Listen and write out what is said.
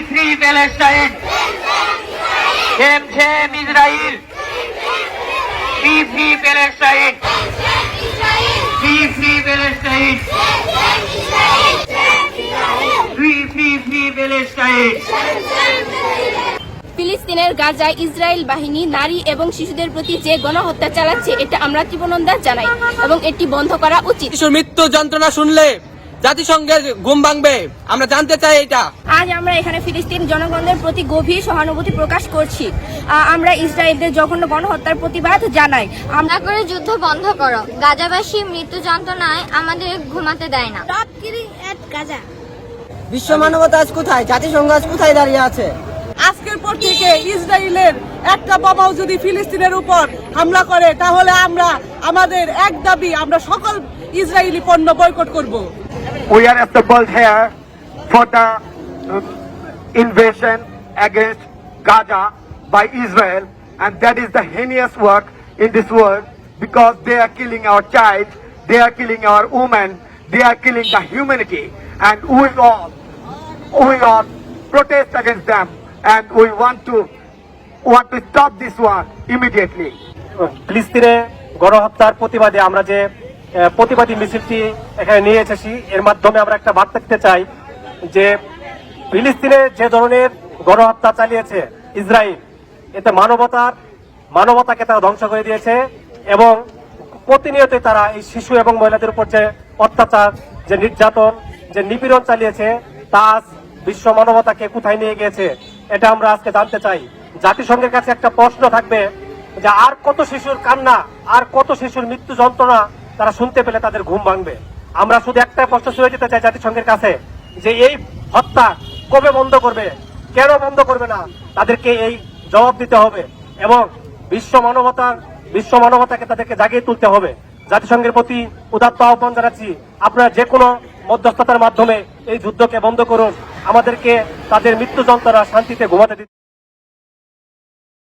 Free Palestine. Israel ফিলিস্তিনের গাজায় Israel বাহিনী নারী এবং শিশুদের প্রতি যে গণহত্যা চালাচ্ছে এটা আমরা জীবনন্দা জানাই এবং এটি বন্ধ করা উচিত। শিশুর মৃত্যু যন্ত্রণা শুনলে জাতিসংঘের ঘুম ভাঙবে। আমরা জানতে চাই এটা। আজ আমরা এখানে ফিলিস্তিন জনগণের প্রতি গভীর সহানুভূতি প্রকাশ করছি। আমরা ইসরায়েলদের জঘন্য গণহত্যার প্রতিবাদ জানাই। আমরা করে যুদ্ধ বন্ধ করো। গাজাবাসী মৃত্যু যন্ত্রণায় আমাদের ঘুমাতে দেয় না। বিশ্ব মানবতা আজ কোথায়? জাতিসংঘ আজ কোথায় দাঁড়িয়ে আছে? আজকের পর থেকে ইসরায়েলের একটা বাবাও যদি ফিলিস্তিনের উপর হামলা করে তাহলে আমরা আমাদের এক দাবি আমরা সকল ইসরায়েলি পণ্য বয়কট করব we are assembled here for the um, against Gaza by Israel, and that is the heinous work in this world because they are killing our child, they are killing our women, they are killing the humanity, and we all, we all protest against them, and we want to want to stop this war immediately. ফিলিস্তিনে গণহত্যার প্রতিবাদে আমরা যে প্রতিবাদী মিছিলটি এখানে নিয়ে এসেছি। এর মাধ্যমে আমরা একটা বার্তা দিতে চাই যে ফিলিস্তিনে যে ধরনের গণহত্যা চালিয়েছে ইসরায়েল, এতে মানবতার, মানবতাকে তারা ধ্বংস করে দিয়েছে এবং প্রতিনিয়তই তারা এই শিশু এবং মহিলাদের উপর যে অত্যাচার, যে নির্যাতন, যে নিপীড়ন চালিয়েছে, তা বিশ্ব মানবতাকে কোথায় নিয়ে গিয়েছে, এটা আমরা আজকে জানতে চাই। জাতিসংঘের কাছে একটা প্রশ্ন থাকবে যে আর কত শিশুর কান্না, আর কত শিশুর মৃত্যু যন্ত্রণা তারা শুনতে পেলে তাদের ঘুম ভাঙবে। আমরা শুধু একটা প্রশ্ন ছুঁয়ে যেতে চাই জাতিসংঘের কাছে, যে এই হত্যা কবে বন্ধ করবে, কেন বন্ধ করবে না? তাদেরকে এই জবাব দিতে হবে এবং বিশ্ব মানবতার বিশ্ব মানবতাকে তাদেরকে জাগিয়ে তুলতে হবে। জাতিসংঘের প্রতি উদাত্ত আহ্বান জানাচ্ছি, আপনারা যে কোনো মধ্যস্থতার মাধ্যমে এই যুদ্ধকে বন্ধ করুন। আমাদেরকে তাদের মৃত্যু যন্ত্রণা শান্তিতে ঘুমাতে দিন।